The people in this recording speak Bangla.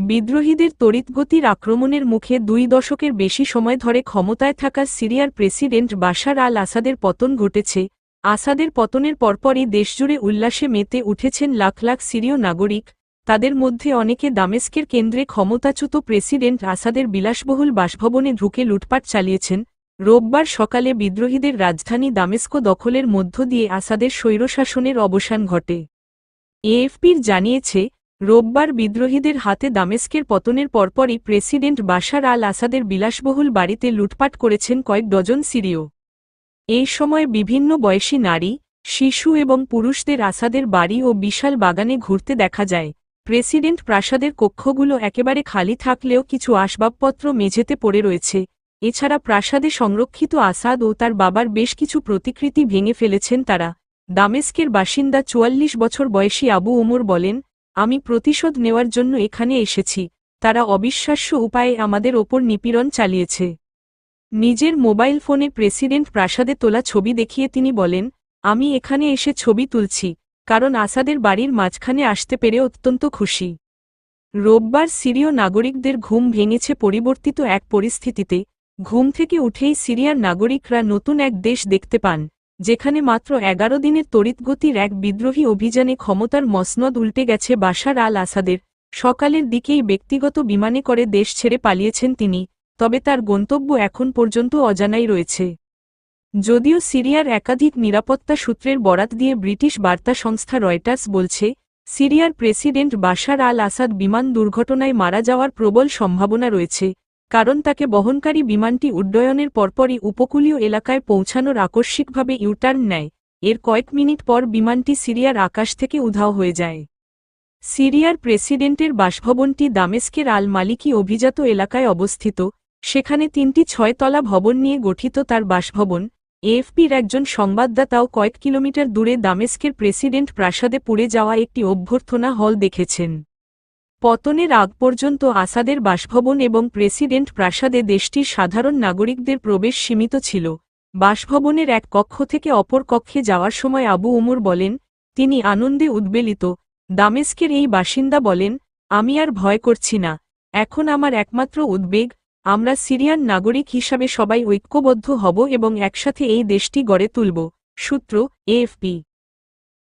বিদ্রোহীদের তড়িৎগতির আক্রমণের মুখে দুই দশকের বেশি সময় ধরে ক্ষমতায় থাকা সিরিয়ার প্রেসিডেন্ট বাশার আল আসাদের পতন ঘটেছে। আসাদের পতনের পরপরই দেশজুড়ে উল্লাসে মেতে উঠেছেন লাখ লাখ সিরীয় নাগরিক। তাদের মধ্যে অনেকে দামেস্কের কেন্দ্রে ক্ষমতাচ্যুত প্রেসিডেন্ট আসাদের বিলাসবহুল বাসভবনে ঢুকে লুটপাট চালিয়েছেন। রোববার সকালে বিদ্রোহীদের রাজধানী দামেস্কো দখলের মধ্য দিয়ে আসাদের স্বৈরশাসনের অবসান ঘটে। এএফপির জানিয়েছে রোববার বিদ্রোহীদের হাতে দামেস্কের পতনের পরপরই প্রেসিডেন্ট বাশার আল আসাদের বিলাসবহুল বাড়িতে লুটপাট করেছেন কয়েক ডজন সিরিয়। এই সময় বিভিন্ন বয়সী নারী, শিশু এবং পুরুষদের আসাদের বাড়ি ও বিশাল বাগানে ঘুরতে দেখা যায়। প্রেসিডেন্ট প্রাসাদের কক্ষগুলো একেবারে খালি থাকলেও কিছু আসবাবপত্র মেঝেতে পড়ে রয়েছে। এছাড়া প্রাসাদে সংরক্ষিত আসাদ ও তার বাবার বেশ কিছু প্রতিকৃতি ভেঙে ফেলেছেন তারা। দামেস্কের বাসিন্দা চুয়াল্লিশ বছর বয়সী আবু ওমর বলেন আমি প্রতিশোধ নেওয়ার জন্য এখানে এসেছি। তারা অবিশ্বাস্য উপায়ে আমাদের ওপর নিপীড়ন চালিয়েছে। নিজের মোবাইল ফোনে প্রেসিডেন্ট প্রাসাদে তোলা ছবি দেখিয়ে তিনি বলেন, আমি এখানে এসে ছবি তুলছি, কারণ আসাদের বাড়ির মাঝখানে আসতে পেরে অত্যন্ত খুশি। রোববার সিরীয় নাগরিকদের ঘুম ভেঙেছে পরিবর্তিত এক পরিস্থিতিতে। ঘুম থেকে উঠেই সিরিয়ার নাগরিকরা নতুন এক দেশ দেখতে পান। যেখানে মাত্র এগারো দিনের তড়িৎগতির এক বিদ্রোহী অভিযানে ক্ষমতার মসনদ উল্টে গেছে বাশার আল আসাদের। সকালের দিকেই ব্যক্তিগত বিমানে করে দেশ ছেড়ে পালিয়েছেন তিনি, তবে তার গন্তব্য এখন পর্যন্ত অজানাই রয়েছে। যদিও সিরিয়ার একাধিক নিরাপত্তা সূত্রের বরাত দিয়ে ব্রিটিশ বার্তা সংস্থা রয়টার্স বলছে, সিরিয়ার প্রেসিডেন্ট বাশার আল আসাদ বিমান দুর্ঘটনায় মারা যাওয়ার প্রবল সম্ভাবনা রয়েছে কারণ তাকে বহনকারী বিমানটি উড্ডয়নের পরপরই উপকূলীয় এলাকায় পৌঁছানোর আকস্মিকভাবে ইউটার্ন নেয়। এর কয়েক মিনিট পর বিমানটি সিরিয়ার আকাশ থেকে উধাও হয়ে যায়। সিরিয়ার প্রেসিডেন্টের বাসভবনটি দামেস্কের আল মালিকি অভিজাত এলাকায় অবস্থিত। সেখানে তিনটি ছয়তলা ভবন নিয়ে গঠিত তার বাসভবন। এএফপির একজন সংবাদদাতাও কয়েক কিলোমিটার দূরে দামেস্কের প্রেসিডেন্ট প্রাসাদে পুড়ে যাওয়া একটি অভ্যর্থনা হল দেখেছেন। পতনের আগ পর্যন্ত আসাদের বাসভবন এবং প্রেসিডেন্ট প্রাসাদে দেশটির সাধারণ নাগরিকদের প্রবেশ সীমিত ছিল। বাসভবনের এক কক্ষ থেকে অপর কক্ষে যাওয়ার সময় আবু উমর বলেন, তিনি আনন্দে উদ্বেলিত। দামেস্কের এই বাসিন্দা বলেন, আমি আর ভয় করছি না। এখন আমার একমাত্র উদ্বেগ, আমরা সিরিয়ান নাগরিক হিসাবে সবাই ঐক্যবদ্ধ হব এবং একসাথে এই দেশটি গড়ে তুলব। সূত্র, এএফপি।